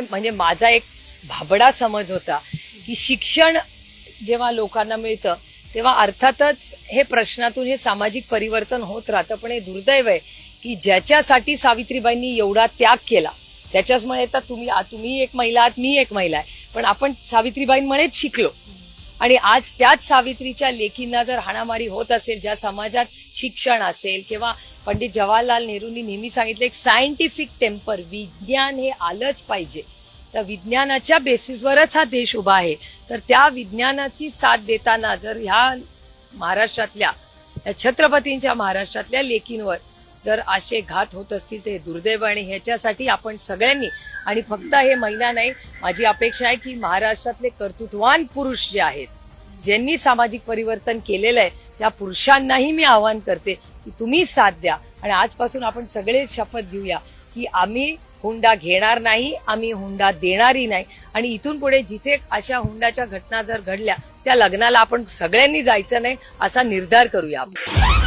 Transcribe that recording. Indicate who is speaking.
Speaker 1: म्हणजे माझा एक भाबडा समज होता की शिक्षण जेव्हा लोकांना मिळतं तेव्हा अर्थातच हे प्रश्नातून हे सामाजिक परिवर्तन होत राहतं. पण हे दुर्दैव आहे की ज्याच्यासाठी सावित्रीबाईंनी एवढा त्याग केला त्याच्याचमुळे आता तुम्ही तुम्ही एक महिला आहात मी एक महिला आहे. पण आपण सावित्रीबाईंमुळेच शिकलो. आणि आज त्याच सावित्रीच्या लेखींना जर हाणामारी होत असेल ज्या समाजात शिक्षण असेल किंवा पंडित जवाहरलाल नेहरूंनी नेहमी सांगितलं एक सायंटिफिक टेम्पर विज्ञान हे आलंच पाहिजे. तर विज्ञानाच्या बेसिसवरच हा देश उभा आहे. तर त्या विज्ञानाची साथ देताना जर ह्या महाराष्ट्रातल्या या छत्रपतींच्या महाराष्ट्रातल्या लेखींवर जर असे घात होत असतील ते दुर्दैव आणि ह्याच्यासाठी आपण सगळ्यांनी आणि फक्त हे महिला नाही माझी अपेक्षा आहे की महाराष्ट्रातले कर्तृत्वान पुरुष जे आहेत ज्यांनी सामाजिक परिवर्तन केलेलं आहे त्या पुरुषांनाही मी आवाहन करते की तुम्ही साथ द्या. आणि आजपासून आपण सगळे शपथ घेऊया की आम्ही हुंडा घेणार नाही आम्ही हुंडा देणारही नाही. आणि इथून पुढे जिथे अशा हुंडाच्या घटना जर घडल्या त्या लग्नाला आपण सगळ्यांनी जायचं नाही असा निर्धार करूया आपण.